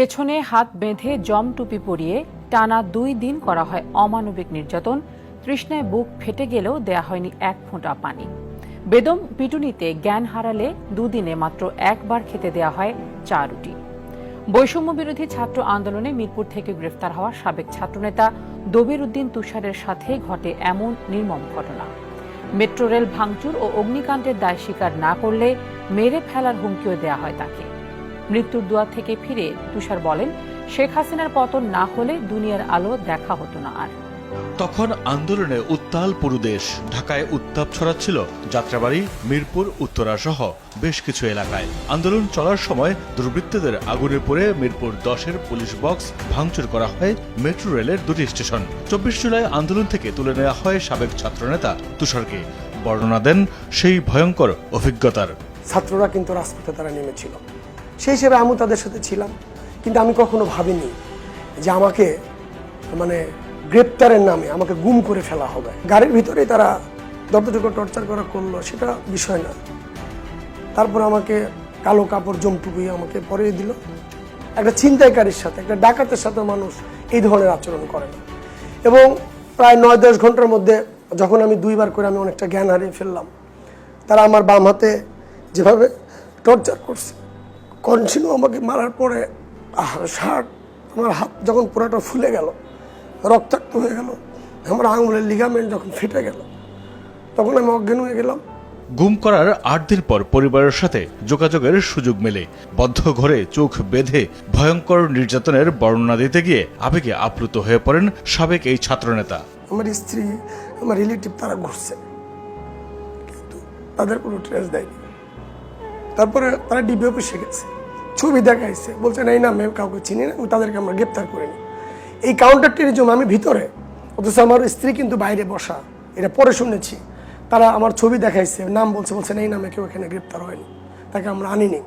পেছনে হাত বেঁধে জম টুপি পরিয়ে টানা দুই দিন করা হয় অমানবিক নির্যাতন। তৃষ্ণায় বুক ফেটে গেলেও দেয়া হয়নি এক ফোঁটা পানি। বেদম পিটুনিতে জ্ঞান হারালে দুদিনে মাত্র একবার খেতে দেয়া হয় চা রুটি। বৈষম্য বিরোধী ছাত্র আন্দোলনে মিরপুর থেকে গ্রেফতার হওয়া সাবেক ছাত্রনেতা দবির উদ্দিন তুষারের সাথে ঘটে এমন নির্মম ঘটনা। মেট্রো রেল ভাঙচুর ও অগ্নিকাণ্ডের দায় স্বীকার না করলে মেরে ফেলার হুমকিও দেয়া হয় তাকে। মৃত্যুর দুয়ার থেকে ফিরে তুষার বলেন শেখ হাসিনার পতন না হলে দুনিয়ার আলো দেখা হতো না আর। তখন আন্দোলনে উত্তাল পুরো দেশ ঢাকায় উত্তাপ ছড়াচ্ছিল যাত্রাবাড়ি মিরপুর উত্তরা সহ বেশ কিছু এলাকায়। আন্দোলন চলার সময় দুর্বৃত্তদের আগুনে পড়ে মিরপুর দশের পুলিশ বক্স ভাঙচুর করা হয় মেট্রো রেলের দুটি স্টেশন। চব্বিশ জুলাই আন্দোলন থেকে তুলে নেওয়া হয় সাবেক ছাত্রনেতা তুষারকে। বর্ণনা দেন সেই ভয়ঙ্কর অভিজ্ঞতার। ছাত্ররা কিন্তু রাজপথে তারা নেমেছিল। সেই হিসেবে আমি তাদের সাথে ছিলাম। কিন্তু আমি কখনো ভাবিনি যে আমাকে মানে গ্রেপ্তারের নামে আমাকে গুম করে ফেলা হবে। গাড়ির ভিতরে তারা যতটুকু টর্চার করা করল, সেটা বিষয় না। তারপর আমাকে কালো কাপড় জমটুকুই আমাকে পরিয়ে দিল। একটা ছিনতাইকারীর সাথে, একটা ডাকাতের সাথে মানুষ এই ধরনের আচরণ করে না। এবং প্রায় নয় দশ ঘণ্টার মধ্যে যখন আমি দুইবার করে আমি অনেকটা জ্ঞান হারিয়ে ফেললাম, তারা আমার বাম হাতে যেভাবে টর্চার করছে কন্টিনিউ আমাকে মারার পরে শার্ট আমার হাত যখন পুরোটা ফুলে গেল রক্তাক্ত হয়ে গেল আমার আঙুলের লিগামেন্ট যখন ফেটে গেল তখন আমি অজ্ঞান হয়ে গেলাম। গুম করার আট দিন পর পরিবারের সাথে যোগাযোগের সুযোগ মেলে। বদ্ধ ঘরে চোখ বেঁধে ভয়ঙ্কর নির্যাতনের বর্ণনা দিতে গিয়ে আবেগে আপ্লুত হয়ে পড়েন সাবেক এই ছাত্রনেতা। আমার স্ত্রী আমার রিলেটিভ তারা ঘুরছে কিন্তু তাদের কোনো ট্রেস দেয়নি। তারপরে তারা ডিবি অফিসে গেছে ছবি দেখাইছে। বলছে, না, এই নামে কাউকে চিনি না তাদেরকে আমরা গ্রেপ্তার করিনি এই কাউন্টার টেরিজম আমি ভিতরে, অথচ আমার স্ত্রী কিন্তু বাইরে বসা, এটা পরে শুনেছি। তারা আমার ছবি দেখাইছে, নাম বলছে বলছে, না, এই নামে কেউ এখানে গ্রেপ্তার হয়নি, তাকে আমরা আনিনি।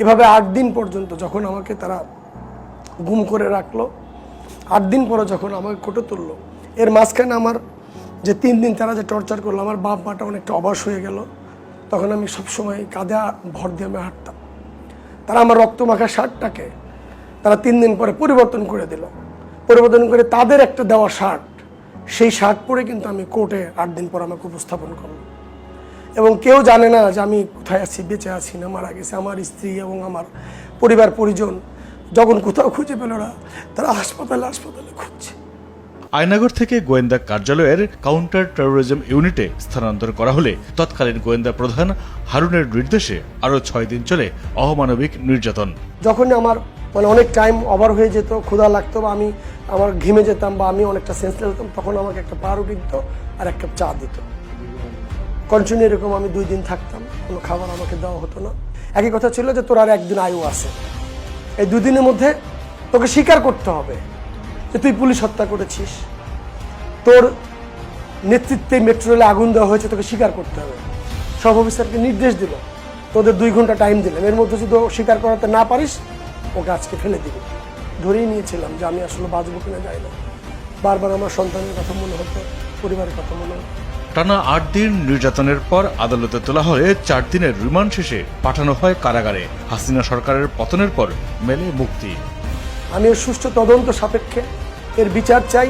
এভাবে আট দিন পর্যন্ত যখন আমাকে তারা গুম করে রাখল, আট দিন পরে যখন আমাকে কোটে তুললো, এর মাঝখানে আমার যে তিন দিন তারা যে টর্চার করল, আমার বাপ মাটা অনেকটা অবাস হয়ে গেল। তখন আমি সবসময় কাঁধে ভর দিয়ে আমি হাঁটতাম। তারা আমার রক্তমাখা শার্টটাকে তারা তিন দিন পরে পরিবর্তন করে দিল। পরিবর্তন করে তাদের একটা দেওয়া শার্ট, সেই শার্ট পরে কিন্তু আমি কোর্টে আট দিন পর আমাকে উপস্থাপন করল এবং কেউ জানে না যে আমি কোথায় আছি, বেঁচে আছি না, মারা গেছে। আমার স্ত্রী এবং আমার পরিবার, পরিজন, যখন কোথাও খুঁজে পেল না, তারা হাসপাতালে হাসপাতালে খুঁজছে। আয়নাগর থেকে গোয়েন্দা কার্যালয়ের কাউন্টার টেরোরিজম ইউনিটে স্থানান্তর করা হলে তৎকালীন গোয়েন্দা প্রধান হারুনের নির্দেশে আরও ছয় দিন চলে অমানবিক নির্যাতন। যখনই আমার মানে অনেক টাইম ওভার হয়ে যেত, ক্ষুধা লাগতো বা আমি আমার ঘেমে যেতাম বা আমি অনেকটা সেন্সলেস হতাম, তখন আমাকে একটা পাউরুটি দিত আর এক কাপ চা দিত। কন্টিনিউ এরকম আমি দুই দিন থাকতাম, কোনো খাবার আমাকে দেওয়া হতো না। একই কথা ছিল যে তোর আর একদিন আয়ু আছে। এই দুদিনের মধ্যে তোকে স্বীকার করতে হবে। যে তুই পুলিশ হত্যা করেছিস। তোর নেতৃত্বে মেট্রো রেলে আগুন দেওয়া হয়েছে, তোকে স্বীকার করতে হবে। সব অফিসারকে নির্দেশ দিল। তোদের দুই ঘণ্টা টাইম দিলেন এর মধ্যে যদি স্বীকার করাতে না পারিস, ওকে আজকে ফেলে দিবি। ধরেই নিয়েছিলাম যে আমি আসলে বাঁচবো কিনা যাই না। বারবার আমার সন্তানের কথা মনে হতো, পরিবারের কথা মনে হতো। টানা আট দিন নির্যাতনের পর আদালতে তোলা হলে চার দিনের রিমান্ড শেষে পাঠানো হয় কারাগারে। হাসিনা সরকারের পতনের পর মেলে মুক্তি। আমি সুষ্ঠু তদন্ত সাপেক্ষে এর বিচার চাই।